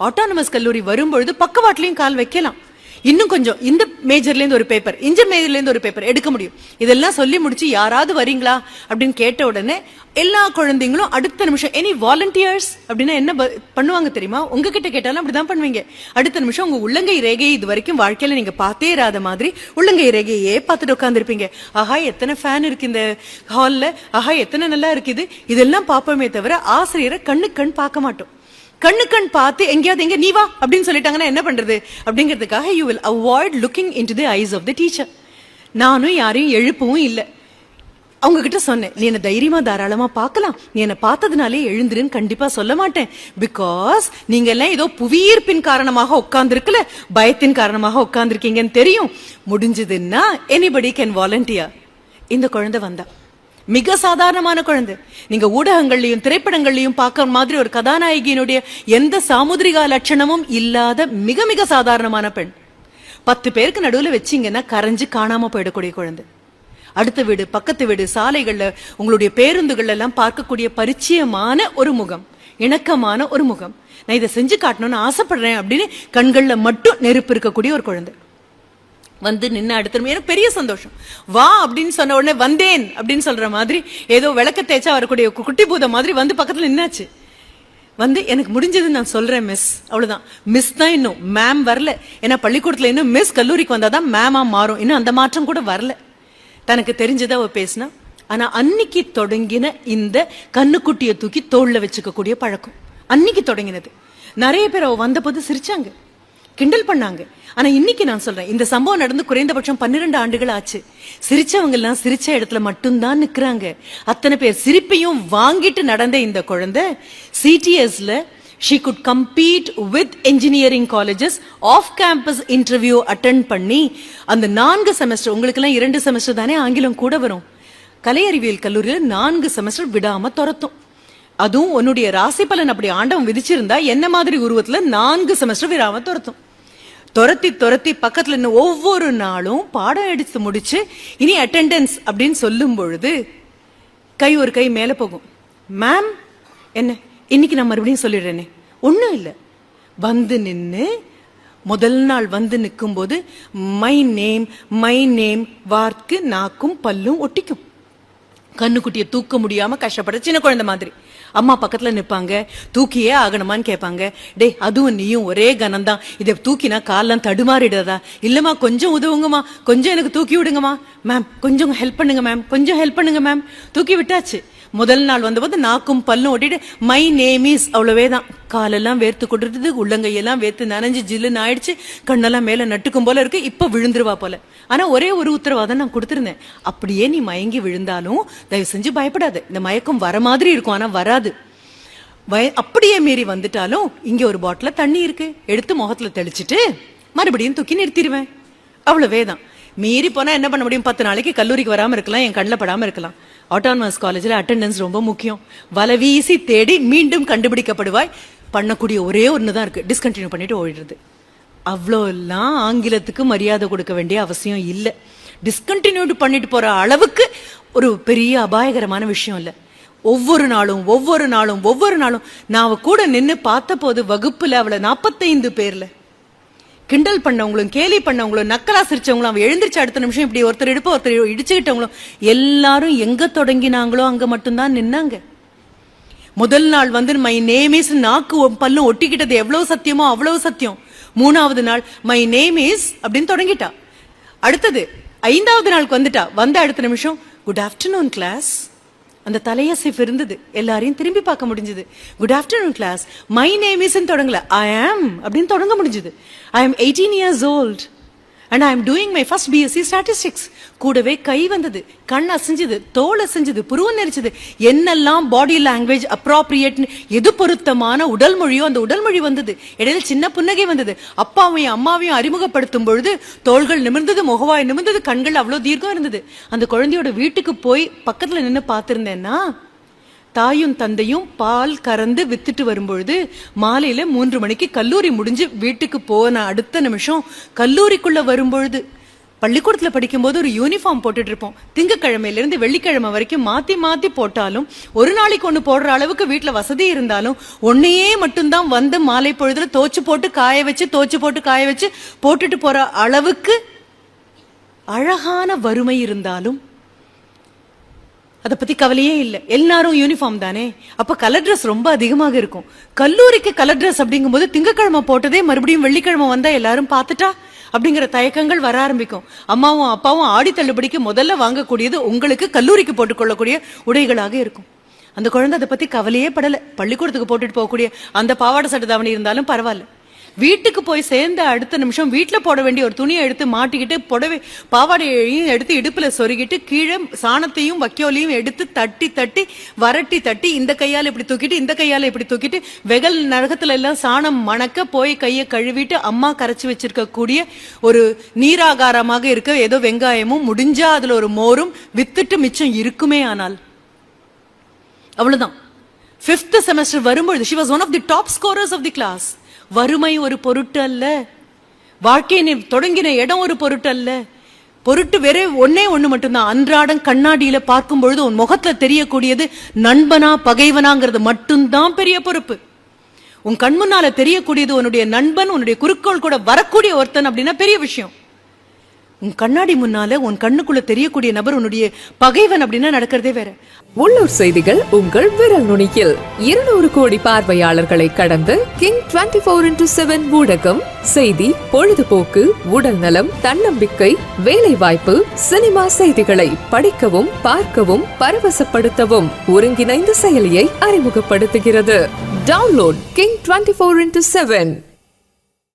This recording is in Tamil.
ஆட்டானமஸ் கல்லூரி வரும்பொழுது பக்கவாட்டிலையும் கால் வைக்கலாம். இன்னும் கொஞ்சம் இந்த மேஜர்லேருந்து ஒரு பேப்பர் இந்த மேஜர்லேருந்து ஒரு பேப்பர் எடுக்க முடியும். இதெல்லாம் சொல்லி முடிச்சு யாராவது வரீங்களா? அப்படின்னு கேட்ட உடனே எல்லா குழந்தைங்களும் அடுத்த நிமிஷம் எனி வாலண்டியர்ஸ் அப்படின்னா என்ன ப- பண்ணுவாங்க தெரியுமா? உங்ககிட்ட கேட்டாலும் அப்படிதான் பண்ணுவீங்க. அடுத்த நிமிஷம் உங்க உள்ளங்கை ரேகையை இது வரைக்கும் வாழ்க்கையில நீங்க பார்த்தே இராத மாதிரி உள்ளங்கை ரேகையே பார்த்துட்டு உட்காந்துருப்பீங்க ஆஹா எத்தனை ஃபேன் இருக்கு இந்த ஹாலில் ஆஹா எத்தனை நல்லா இருக்குது இதெல்லாம் பார்ப்போமே தவிர ஆசிரியரை கண்ணு கண் பார்க்க மாட்டோம். கண்ணு கண் பார்த்து எங்கேயாவது எங்க நீ வா அப்படின்னு சொல்லிட்டாங்கன்னா என்ன பண்றது? அப்படிங்கிறதுக்காக you will avoid looking in to the eyes of the teacher நானும் யாரையும் எழுப்பவும் இல்லை. அவங்க கிட்ட சொன்னேன் நீ என்ன தைரியமா தாராளமா பார்க்கலாம். நீ என்ன பார்த்ததுனாலே எழுந்துருன்னு கண்டிப்பா சொல்ல மாட்டேன். பிகாஸ் நீங்க எல்லாம் ஏதோ புவியீர்ப்பின் காரணமாக உட்கார்ந்துருக்குல பயத்தின் காரணமாக உட்கார்ந்துருக்கீங்கன்னு தெரியும். முடிஞ்சதுன்னா எனிபடி கேன் வாலண்டியர் இந்த குழந்தை வந்தா. மிக சாதாரணமான குழந்தை. நீங்க ஊடகங்கள்லயும் திரைப்படங்கள்லயும் பார்க்க மாதிரி ஒரு கதாநாயகியினுடைய எந்த சாமுதிரிகா லட்சணமும் இல்லாத மிக மிக சாதாரணமான பெண். பத்து பேருக்கு நடுவில் வச்சீங்கன்னா கரைஞ்சு காணாம போயிடக்கூடிய குழந்தை. அடுத்த வீடு பக்கத்து வீடு சாலைகள்ல உங்களுடைய பேருந்துகள் எல்லாம் பார்க்கக்கூடிய பரிச்சயமான ஒரு முகம். இணக்கமான ஒரு முகம். நான் இதை செஞ்சு காட்டணும்னு ஆசைப்படுறேன் அப்படின்னு கண்கள்ல மட்டும் நெருப்பு இருக்கக்கூடிய ஒரு குழந்தை. வந்து நின்று அடுத்த எனக்கு பெரிய சந்தோஷம். வா அப்படின்னு சொன்ன உடனே வந்தேன் அப்படின்னு சொல்ற மாதிரி ஏதோ விளக்க தேய்ச்சா வரக்கூடிய கு- குட்டி பூதம் மாதிரி வந்து பக்கத்தில் நின்னாச்சு. வந்து எனக்கு முடிஞ்சது நான் சொல்றேன் மிஸ் அவ்வளவுதான். மிஸ் தான் இன்னும். மேம் வரல. ஏன்னா பள்ளிக்கூடத்துல இன்னும் மிஸ் கல்லூரிக்கு வந்தாதான் மேமா மாறும். இன்னும் அந்த மாற்றம் கூட வரல. தனக்கு தெரிஞ்சதை அவ பேசினா. ஆனா அன்னைக்கு தொடங்கின இந்த கண்ணுக்குட்டியை தூக்கி தோல்ல வச்சுக்கக்கூடிய பழக்கம். அன்னைக்கு தொடங்கினது. நிறைய பேர் அவ வந்தபோது சிரிச்சாங்க. கிண்டல் பண்ணாங்க. ஆனா இன்னைக்கு நான் சொல்றேன் இந்த சம்பவம் நடந்து குறைந்தபட்சம் பன்னிரண்டு ஆண்டுகள் ஆச்சு. சிரிச்சவங்க எல்லாம் சிரிச்ச இடத்துல மட்டும்தான் நிக்கிறாங்க. அத்தனை பேர் சிரிப்பையும் வாங்கிட்டு நடந்த இந்த குழந்தை சிடிஎஸ்ல she could compete with engineering colleges of campus interview attend பண்ணி அந்த நான்கு செமஸ்டர் உங்களுக்கு எல்லாம் இரண்டு செமஸ்டர் தானே ஆங்கிலம் கூட வரும். கலை அறிவியல் கல்லூரியில் நான்கு செமஸ்டர் விடாம துரத்தும். அதுவும் உன்னுடைய ராசி பலன் அப்படி ஆண்டவன் விதிச்சிருந்தா என்ன மாதிரி உருவத்துல நான்கு செமஸ்டர் விடாம துரத்தும். துரத்தி துரத்தி பக்கத்துல நின்னு ஒவ்வொரு நாளும் பாடம் எடுத்து முடிச்சு இனி அட்டெண்டன்ஸ் அப்படின்னு சொல்லும் பொழுது கை ஒரு கை மேல போகும். மேம் என்ன? இன்னைக்கு நான் மறுபடியும் சொல்லிடுறேனே. ஒன்றும் இல்லை. வந்து நின்று முதல் நாள் வந்து நிக்கும்போது மை நேம் மை நேம் வார்க்கு நாக்கும் பல்லும் ஒட்டிக்கும். கண்ணுக்குட்டியை தூக்க முடியாம கஷ்டப்பட சின்ன குழந்தை மாதிரி. அம்மா பக்கத்துல நிப்பாங்க. தூக்கியே ஆகணுமான்னு கேட்பாங்க. டேய் அதுவும் நீயும் ஒரே கனம்தான். இதை தூக்கினா காலெல்லாம் தடுமாறிடாதா இல்லம்மா கொஞ்சம் உதவுங்கம்மா. கொஞ்சம் எனக்கு தூக்கி விடுங்கம்மா. மேம் கொஞ்சம் ஹெல்ப் பண்ணுங்க மேம் கொஞ்சம் ஹெல்ப் பண்ணுங்க மேம் தூக்கி விட்டாச்சு. முதல் நாள் வந்தபோது நாக்கும் பல்லும் ஓட்டிட்டு மை நேம் இஸ் அவ்வளவே தான் காலெல்லாம் வேர்த்து கொட்டுறது உள்ளங்கையெல்லாம் வேர்த்து நனைஞ்சு ஜில்லுன்னு ஆயிடுச்சு. கண்ணெல்லாம் மேலே நட்டுக்கும் போல இருக்கு இப்போ விழுந்துருவா போல. ஆனால் ஒரே ஒரு உத்தரவாதம் நான் கொடுத்துருந்தேன். அப்படியே நீ மயங்கி விழுந்தாலும் தயவு செஞ்சு பயப்படாது. இந்த மயக்கம் வர மாதிரி இருக்கும் ஆனால் வராது. வய அப்படியே மீறி வந்துட்டாலும் இங்கே ஒரு பாட்டில் தண்ணி இருக்கு. எடுத்து முகத்தில் தெளிச்சிட்டு மறுபடியும் தூக்கி நிறுத்திடுவேன். அவ்வளோவே தான் மீறி போனால் என்ன பண்ண முடியும்? பத்து நாளைக்கு கல்லூரிக்கு வராமல் இருக்கலாம் என் கண்ணில் படாமல் இருக்கலாம். ஆட்டோனமஸ் காலேஜில் அட்டெண்டன்ஸ் ரொம்ப முக்கியம். வலை வீசி தேடி மீண்டும் கண்டுபிடிக்கப்படுவாய். பண்ணக்கூடிய ஒரே ஒன்று தான் இருக்குது டிஸ்கண்டினியூ பண்ணிட்டு ஓடிடுறது. அவ்வளோலாம் ஆங்கிலத்துக்கு மரியாதை கொடுக்க வேண்டிய அவசியம் இல்லை. டிஸ்கண்டினியூட் பண்ணிட்டு போகிற அளவுக்கு ஒரு பெரிய அபாயகரமான விஷயம் இல்லை. ஒவ்வொரு நாளும் ஒவ்வொரு நாளும் ஒவ்வொரு நாளும். நான் அவ கூட நின்று பார்த்த போது வகுப்பில் அவளை நாற்பத்தைந்து பேரில் கிண்டல் பண்ணவங்களும் கேலி பண்ணவங்களும் நக்கலா சிரிச்சவங்களும் அவன் எழுந்திரிச்சு அடுத்த நிமிஷம் இப்படி ஒருத்தர் இடுப்பு ஒருத்தர் இடிச்சுக்கிட்டவங்களும் எல்லாரும் எங்க தொடங்கினாங்களோ அங்க மட்டும்தான் நின்னாங்க. முதல் நாள் வந்து மை நேம் இஸ் நாக்கு பல்லும் ஒட்டிக்கிட்டது எவ்வளவு சத்தியமோ அவ்வளவு சத்தியம். மூணாவது நாள் மை நேம் இஸ் அப்படின்னு தொடங்கிட்டா. அடுத்தது ஐந்தாவது நாளுக்கு வந்துட்டா. வந்த அடுத்த நிமிஷம் குட் ஆஃப்டர்நூன் கிளாஸ் அந்த தலையசைப்பு இருந்தது. எல்லாரையும் திரும்பி பார்க்க முடிஞ்சது. Good afternoon class my name is தொடங்கல. I am அப்படின்னு தொடங்க முடிஞ்சது. I am eighteen years old and I am doing my first BSc statistics கூடவே கை வந்தது கண் அசைஞ்சது தோல் அசைஞ்சது புருவம் நெரிச்சது. என்னெல்லாம் பாடி லாங்குவேஜ் அப்ராப்ரியேட் எது பொருத்தமான உடல் மொழியோ அந்த உடல் மொழி வந்தது. இடையில சின்ன புன்னகை வந்தது. அப்பாவையும் அம்மாவையும் அறிமுகப்படுத்தும் பொழுது தோள்கள் நிமிர்ந்தது முகவாய் நிமிர்ந்தது கண்கள் அவ்வளோ தீர்க்கம் இருந்தது. அந்த குழந்தையோட வீட்டுக்கு போய் பக்கத்தில் நின்று பார்த்துருந்தேன்னா தாயும் தந்தையும் பால் கறந்து வித்துட்டு வரும்பொழுது மாலையில மூன்று மணிக்கு கல்லூரி முடிஞ்சு வீட்டுக்கு போன அடுத்த நிமிஷம் கல்லூரிக்குள்ள வரும்பொழுது. பள்ளிக்கூடத்தில் படிக்கும்போது ஒரு யூனிஃபார்ம் போட்டுட்டு இருப்போம். திங்கக்கிழமையிலேருந்து வெள்ளிக்கிழமை வரைக்கும் மாத்தி மாத்தி போட்டாலும் ஒரு நாளைக்கு ஒன்று போடுற அளவுக்கு வீட்டில் வசதி இருந்தாலும் ஒன்னையே மட்டும்தான் வந்து மாலை பொழுதுல தோச்சு போட்டு காய வச்சு தோச்சு போட்டு காய வச்சு போட்டுட்டு போற அளவுக்கு அழகான வறுமை இருந்தாலும் அதை பத்தி கவலையே இல்லை. எல்லாரும் யூனிஃபார்ம் தானே? அப்ப கலர் ட்ரெஸ் ரொம்ப அதிகமாக இருக்கும். கல்லூரிக்கு கலர் ட்ரெஸ் அப்படிங்கும்போது திங்கக்கிழமை போட்டதே மறுபடியும் வெள்ளிக்கிழமை வந்தா எல்லாரும் பார்த்துட்டா? அப்படிங்கிற தயக்கங்கள் வர ஆரம்பிக்கும். அம்மாவும் அப்பாவும் ஆடி தள்ளுபடிக்கு முதல்ல வாங்கக்கூடியது உங்களுக்கு கல்லூரிக்கு போட்டுக்கொள்ளக்கூடிய உடைகளாக இருக்கும். அந்த குழந்தை அதை பத்தி கவலையே படல. பள்ளிக்கூடத்துக்கு போட்டுட்டு போகக்கூடிய அந்த பாவாடை சட்டை தாவணி இருந்தாலும் பரவாயில்ல. வீட்டுக்கு போய் சேர்ந்த அடுத்த நிமிஷம் வீட்டில் போட வேண்டிய ஒரு துணியை எடுத்து மாட்டிக்கிட்டு புடவை பாவாடையையும் எடுத்து இடுப்பில் சொருகிட்டு கீழே சாணத்தையும் வக்கியோலையும் எடுத்து தட்டி தட்டி வரட்டி தட்டி இந்த கையால் இப்படி தூக்கிட்டு இந்த கையால் இப்படி தூக்கிட்டு வெகல் நரகத்துல எல்லாம் சாணம் மணக்க போய் கையை கழுவிட்டு அம்மா கரைச்சி வச்சிருக்கக்கூடிய ஒரு நீராகாரமாக இருக்க ஏதோ வெங்காயமும் முடிஞ்சா அதுல ஒரு மோரும் வித்துட்டு மிச்சம் இருக்குமே ஆனால். அவ்வளவுதான். ஃபிஃப்த் செமஸ்டர் வரும்பொழுது she was one of the top scorers of the class வறுமை ஒரு பொருட்டு அல்ல. வாழ்க்கையை தொடங்கின இடம் ஒரு பொருட்டு அல்ல. பொருட்டு வேற ஒன்னே ஒண்ணு மட்டும்தான். அன்றாடம் கண்ணாடியில பார்க்கும் பொழுது உன் முகத்துல தெரியக்கூடியது நண்பனா பகைவனாங்கிறது மட்டும்தான் பெரிய பொறுப்பு. உன் கண் முன்னால தெரியக்கூடியது உன்னுடைய நண்பன் உன்னுடைய குறுக்கோள் கூட வரக்கூடிய ஒருத்தன் அப்படின்னா பெரிய விஷயம். உன் கண்ணாடி முன்னால உன் கண்ணுக்குள்ள தெரியக்கூடிய நபர் உன்னுடைய பகைவன் அப்படின்னா நடக்கிறதே வேற. உள்ளூர் செய்திகள் உங்கள் விரல் நுனியில். இருநூறு கோடி பார்வையாளர்களை கடந்து King twenty four into seven ஊடகம் செய்தி பொழுதுபோக்கு உடல் நலம் தன்னம்பிக்கை வேலை வாய்ப்பு சினிமா செய்திகளை படிக்கவும் பார்க்கவும் பரவசப்படுத்தவும் ஒருங்கிணைந்த செயலியை அறிமுகப்படுத்துகிறது. Download King twenty four into seven